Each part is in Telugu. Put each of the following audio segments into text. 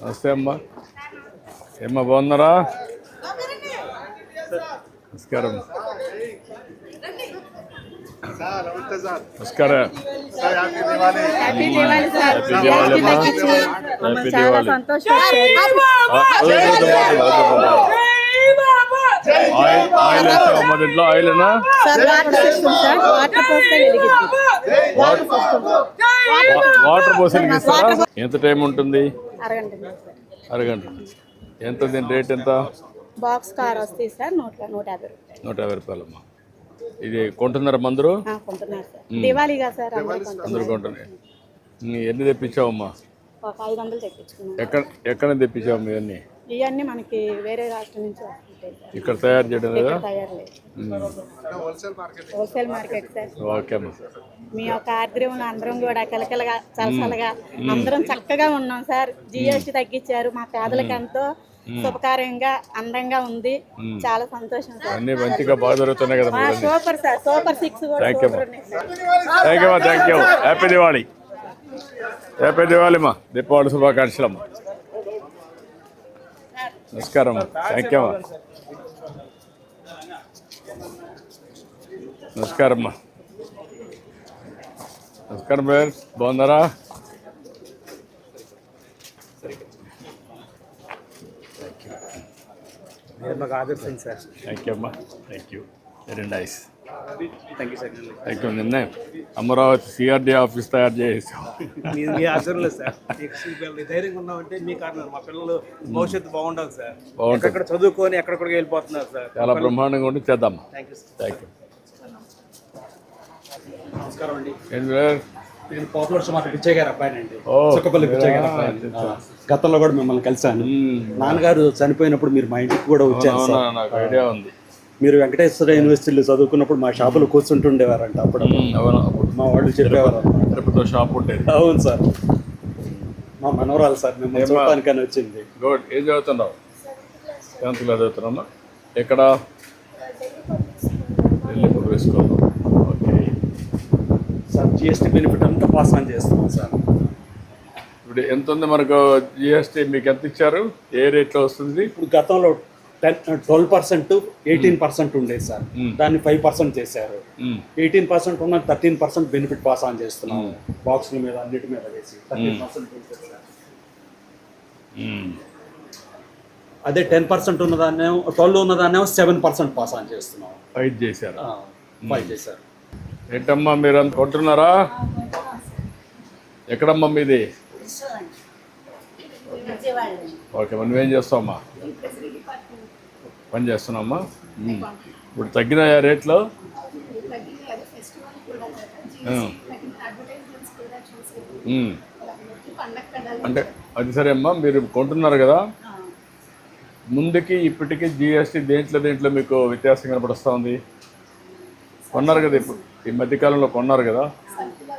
నమస్తే అమ్మా ఏమ్మా బాగున్నారా నమస్కారం నమస్కారం happy Diwali happy Diwali oil oil వేస్తావా మా ఇంట్లో ఆయిల్నా సార్. వాటర్ ఇస్తారా ఎంత టైం ఉంటుంది? అరగంట ఎంత దీని రేట్ ఎంత? బాక్స్ కార్ వస్తాయి సార్ నూట నూట యాభై రూపాయలు. నూట యాభై రూపాయలమ్మా. ఇది కొంటున్నారా మందరు దివాళీగా సార్ అందరూ కొంటున్నారు. ఎన్ని తెప్పించావమ్మా? ఒక ఐదు వందలు తెప్పించుకున్నాం. ఎక్కడ ఎక్కడ తెప్పించావు ఇవన్నీ? ఇవన్నీ మనకి వేరే రాష్ట్రం నుంచి ఇక్కడ తయారు చేయడం లేదా? ఇక్కడ తయారు లేదు. Wholesale market wholesale market sir okay అమ్మా మీ యొక్క ఆర్ద్రంలో అందరం కూడా కలకలగా చలసలగా అందరం చక్కగా ఉన్నాం సార్. జిఎస్టీ తగ్గించారు. మా పేదలకు ఎంతో శుభకార్యంగా అందంగా ఉంది. చాలా సంతోషం సార్. అన్నీ మంచిగా బాగా జరుగుతున్నాయి కదా super sir. Super six thank you thank you happy Diwali happy Diwali మా దీపావళి శుభాకాంక్షలు అమ్మా. నమస్కారం. థ్యాంక్ యూ అమ్మా. నమస్కారం నమస్కారం బ్రదర్. బాగున్నారా? మీరు మాకు ఆదర్శం సార్ థ్యాంక్ యూ అమ్మా. Thank you. Very nice thank you నిన్నే. అమరావతి సిఆర్డీ ఆఫీస్ తయారు చేసాం మీ మీ ఆచరణలో సార్ ధైర్యంగా ఉన్నామంటే మీ కారణం. మా పిల్లలు భవిష్యత్తు బాగుండాలి సార్ ఎక్కడ చదువుకొని ఎక్కడెక్కడికి వెళ్ళిపోతున్నారు సార్ చాలా బ్రహ్మాండంగా ఉండి చేద్దాం. Thank you sir thank you నమస్కారం అండి. ఏంటి బ్రదర్ నేను పాపులర్ సుమార్ పిచ్చయ్య గారు అబ్బాయినండి ఓ. చుక్కపల్లి పిచ్చయ్య గారు ఆ, అబ్బాయి తెలుసు. గతంలో కూడా మిమ్మల్ని కలిశాను. నాన్నగారు చనిపోయినప్పుడు మీరు మా ఇంటికి కూడా వచ్చారు ఐడియా ఉంది. మీరు వెంకటేశ్వర యూనివర్సిటీలో చదువుకున్నప్పుడు మా షాపులో కూర్చుంటుండేవారంట అప్పుడు మా వాళ్ళు చెప్పేవారు. తిరుపతిలో షాప్ ఉండేది. అవును సార్. మా మనవరాలు సార్? చూడటానికని వచ్చింది. గుడ్. ఏం చదువుతున్నావు? సెవెంత్ క్లాస్ చదువుతున్నామా ఎక్కడ? ఓకే. సార్ జిఎస్టీ బెనిఫిట్ అంతా పాస్ ఆన్ చేస్తున్నాం సార్. ఇప్పుడు ఎంత ఉంది మనకు జిఎస్టీ మీకు ఎంత ఇచ్చారు? ఏ రేట్లో వస్తుంది? ఇప్పుడు గతంలో ten twelve percent eighteen percent ఉండేది సార్. దాన్ని ఫైవ్ పర్సెంట్ చేశారు. ఎయిటీన్ పర్సెంట్ ఉన్న thirteen percent benefit pass on చేస్తున్నాం. బాక్సుల మీద అన్నిటి మీద వేసి థర్టీన్ పర్సెంట్. అదే టెన్ పర్సెంట్ ఉన్నదాన్నేమో ట్వెల్వ్ ఉన్నదాన్నేమో సెవెన్ పర్సెంట్ పాస్ ఆన్ చేస్తున్నాం. ఫైట్ చేశారు. ఫైవ్ చేశారు. ఏంటమ్మా మీరు అంత కొంటున్నారా? ఎక్కడమ్మా మీది? ఓకే మనం ఏం చేస్తామమ్మా పని చేస్తున్నామా? ఉమ్. ఇప్పుడు తగ్గినాయా రేట్లు. అంటే అది సరే అమ్మా మీరు కొంటున్నారు కదా? ముందుకి ఇప్పటికీ జిఎస్టీ దేంట్లో దేంట్లో మీకు వ్యత్యాసం కనపడుస్తూ ఉంది? కొన్నారు కదా ఇప్పుడు. ఈ మధ్యకాలంలో కొన్నారు కదా?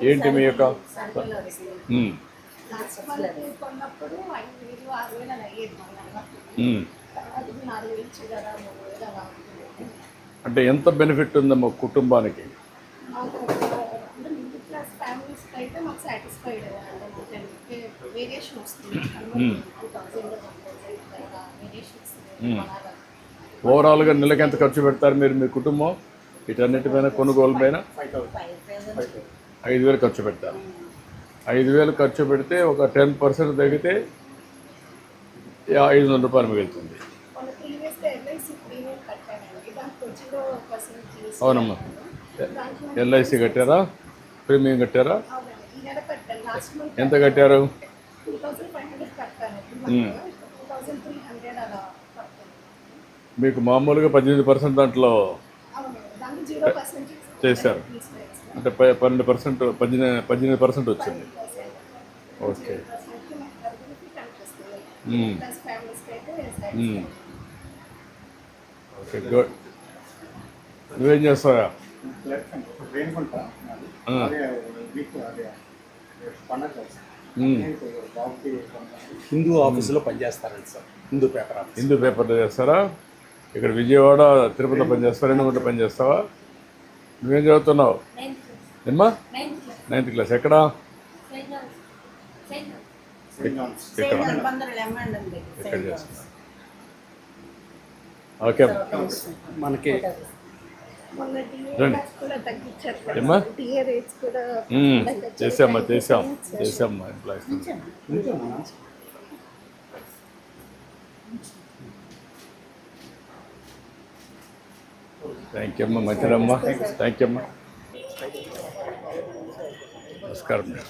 ఏంటి మీ యొక్క. కొన్నప్పుడు అంటే ఎంత బెనిఫిట్ ఉందమ్మా కుటుంబానికి? ఓవరాల్గా నెలకి ఎంత ఖర్చు పెడతారు మీరు మీ కుటుంబం? వీటన్నిటిపైన కొనుగోలు పైన ఐదు వేలు ఖర్చు పెడతారు. ఐదు వేలు ఖర్చు పెడితే ఒక టెన్ పర్సెంట్ తగ్గితే ఐదు వందల రూపాయలు మిగులుతుంది మన ప్రీవియస్ ఎల్ఐసి ప్రీమియం కట్టానండి దానికి జీరో పర్సెంట్ తీసి అవునమ్మా. ఎల్ఐసి కట్టారా? ప్రీమియం కట్టారా? ఎంత కట్టారు? మీకు మామూలుగా పద్దెనిమిది పర్సెంట్ దాంట్లో చేశారు. అంటే పన్నెండు పర్సెంట్ పద్దెనిమిది పద్దెనిమిది పర్సెంట్ వచ్చింది. ఓకే మ్మ్. ప్లస్ ఫ్యామిలీస్కి అయితే మ్మ్. ఓకే గుడ్ నువ్వేం చేస్తావా. హిందూ ఆఫీసులో పనిచేస్తారండి sir. Hindu paper office. Hindu పేపర్లో చేస్తారా? ఇక్కడ విజయవాడ తిరుపతిలో రెండు గంటలు పనిచేస్తావా? నువ్వేం చదువుతున్నావు? ఏమ్మా నైన్త్ క్లాస్ ఎక్కడా? ఏమండి ఇక్కడ చేస్తున్నారు ఓకే అమ్మా. మనకి మొన్న టీఏ రండి. రేట్స్ కూడా తగ్గించారు కదా. ఏమ్మా? టీఏ రేట్స్ కూడా మ్మ్. తగ్గించారు. చేసామ్మా చేసాం. చేసామ్మా ఎంప్లాయీస్ థ్యాంక్ యూ అమ్మా. మంచిదమ్మా. థ్యాంక్ యూ అమ్మా. నమస్కారం మేడం.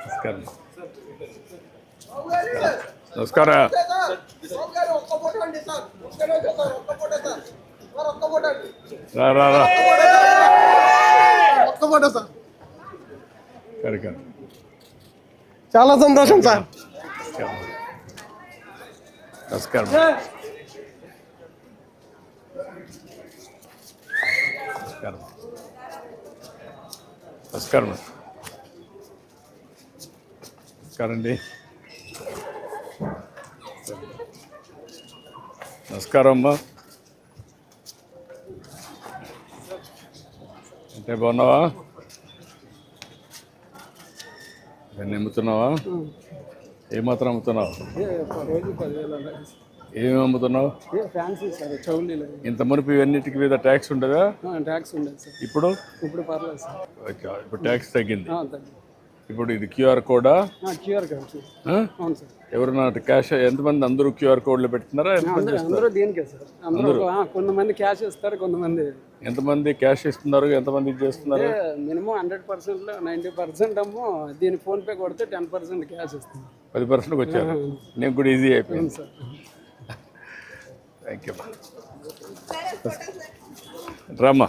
నమస్కారం. నమస్కారం. రా రా రా. ఒక్క ఫోటో సార్. కరెక్ట్ చాలా సంతోషం సార్. నమస్కారం. నమస్కారం. నమస్కారం. నమస్కారం అండి. నమస్కారం అమ్మా. అంటే బాగున్నావా? ఇవన్నీ అమ్ముతున్నావా? ఏమాత్రం అమ్ముతున్నావు? ఏమేమి అమ్ముతున్నావు? ఇంత మునుపు ఇవన్నిటికి మీద ట్యాక్స్ ఉండదా? ట్యాక్స్ ఉండదు సార్. ఇప్పుడు? ఇప్పుడు పర్లేదు సార్. ఓకే, ఇప్పుడు ట్యాక్స్ తగ్గింది. ఇప్పుడు ఇది క్యూఆర్ కోడా? ఆ, క్యూఆర్ ఆ? అవును సార్ ఎవరన్నా క్యాష్ ఎంతమంది అందరూ క్యూఆర్ కోడ్లు పెడుతున్నారా ఎంతమంది అందరూ అందరూ దీనికే సార్ అందరూ ఆ, కొంతమంది క్యాష్ ఇస్తారు కొంతమంది ఎంతమంది క్యాష్ ఇస్తున్నారు ఎంతమంది ఇది చేస్తున్నారు? Minimum hundred percent ninety percent అమ్మో దీని ఫోన్ పే కొడితే టెన్ పర్సెంట్ క్యాష్ ఇస్తుంది పది పర్సెంట్కి వచ్చారు. నేను కూడా ఈజీ అయిపోయింది సార్ థ్యాంక్ యూ రామ్మా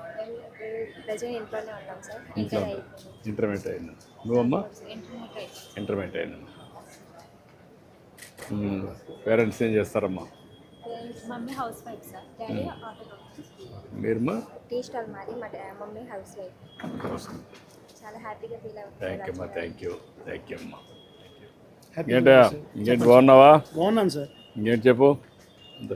ప్రజెంట్ ఇంట్లోనే ఉన్నాం సార్. ఇంట్లో ఇంటర్మీడియట్ నువ్వమ్మా? ఇంటర్మీడియట్ అయినా పేరెంట్స్ ఏం చేస్తారమ్మా? Mummy house wife sir. Daddy auto మీరమ్మా? Tea stall మాది మా డా- మమ్మీ హౌస్ వైఫ్. చాలా హ్యాపీగా ఫీల్ థ్యాంక్ యూ అమ్మా థ్యాంక్ యూ థ్యాంక్ యూ అమ్మా. ఇంకేంటి బాగున్నావా? బాగున్నాను సార్ ఇంకేంటి చెప్పు. అంతే.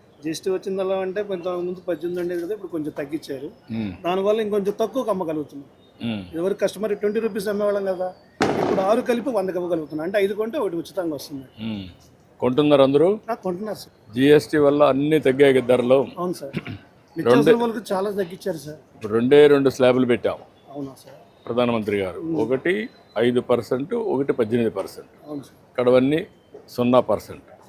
జిఎస్టీ వచ్చిందల్లా అంటే కొంత ముందు పద్దెనిమిది ఉండేది కదా ఇప్పుడు కొంచెం తగ్గించారు. దానివల్ల ఇంకొంచెం తక్కువ అమ్మగలుగుతున్నాం మ్మ్. ఎవరు కస్టమర్ ట్వంటీ రూపీస్ అమ్మేవాళ్ళం కదా ఇప్పుడు ఆరు కలిపి వందకి ఇవ్వగలుగుతున్నాం. అంటే ఐదు కొంటే ఒకటి ఉచితంగా వస్తుంది. కొంటున్నారు అందరూ? కొంటున్నారు సార్. జిఎస్టీ వల్ల అన్నీ తగ్గాయి ధరలు. అవును సార్. చాలా తగ్గించారు సార్. ఇప్పుడు రెండే రెండు స్లాబులు పెట్టాం. అవునా సార్. ప్రధానమంత్రి గారు. ఒకటి ఐదు పర్సెంట్ ఒకటి పద్దెనిమిది పర్సెంట్. అవును సార్. కడవన్నీ సున్నా పర్సెంట్.